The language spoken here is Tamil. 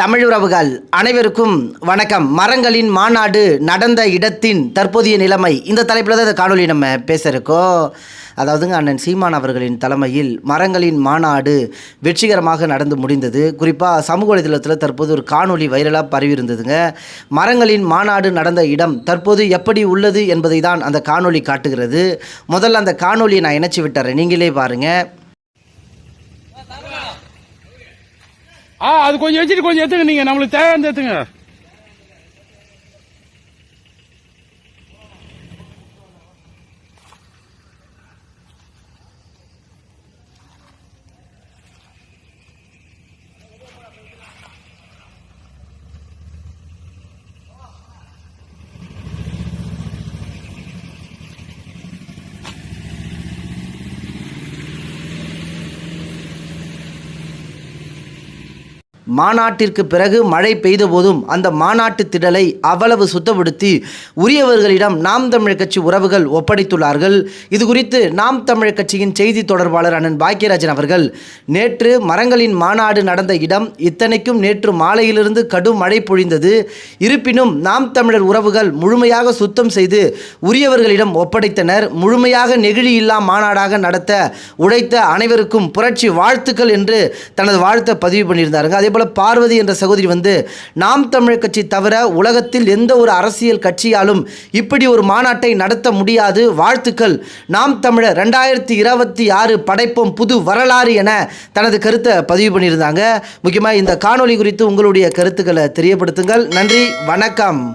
தமிழுறவுகள் அனைவருக்கும் வணக்கம். மரங்களின் மாநாடு நடந்த இடத்தின் தற்போதைய நிலைமை. இந்த தலைப்பில் தான் இந்த காணொலி நம்ம பேச இருக்கோம். அதாவதுங்க அண்ணன் சீமான் அவர்களின் தலைமையில் மரங்களின் மாநாடு வெற்றிகரமாக நடந்து முடிந்தது. குறிப்பாக சமூக வலைதளத்தில் தற்போது ஒரு காணொலி வைரலாக பரவி இருந்ததுங்க மரங்களின் மாநாடு நடந்த இடம் தற்போது எப்படி உள்ளது என்பதை தான் அந்த காணொலி காட்டுகிறது. முதல்ல அந்த காணொலியை நான் இணைச்சி விட்டுறேன். நீங்களே பாருங்கள் ஆ அது கொஞ்சம் வச்சுட்டு கொஞ்சம் எடுத்துங்க. நீங்க நம்மளுக்கு தேவையானது எடுத்துங்க மாநாட்டிற்கு பிறகு மழை பெய்த போதும் அந்த மாநாட்டு திடலை அவ்வளவு சுத்தப்படுத்தி உரியவர்களிடம் நாம் தமிழர் கட்சி உறவுகள் ஒப்படைத்துள்ளார்கள். இது குறித்து நாம் தமிழர் கட்சியின் செய்தி தொடர்பாளர் அண்ணன் பாக்கியராஜன் அவர்கள் நேற்று மரங்களின் மாநாடு நடந்த இடம் இத்தனைக்கும் நேற்று மாலையிலிருந்து கடும் மழை பொழிந்தது. இருப்பினும் நாம் தமிழர் உறவுகள் முழுமையாக சுத்தம் செய்து உரியவர்களிடம் ஒப்படைத்தனர். முழுமையாக நெகிழி இல்லா மாநாடாக நடத்த உழைத்த அனைவருக்கும் புரட்சி வாழ்த்துக்கள் என்று தனது வாழ்த்தை பதிவு பண்ணியிருந்தார்கள் அதே போல் பார்வதி என்ற சகோதரி வந்து நாம் தமிழர் கட்சி தவிர உலகத்தில் எந்த ஒரு அரசியல் கட்சியாலும் இப்படி ஒரு மாநாட்டை நடத்த முடியாது. வாழ்த்துக்கள். நாம் தமிழர் ரெண்டாயிரத்தி இருபத்தி ஆறு படைப்போம் புது வரலாறு என தனது கருத்தை பதிவு பண்ணியிருந்தாங்க. முக்கியமாக இந்த காணொளி குறித்து உங்களுடைய கருத்துக்களை தெரியப்படுத்துங்கள். நன்றி. வணக்கம்.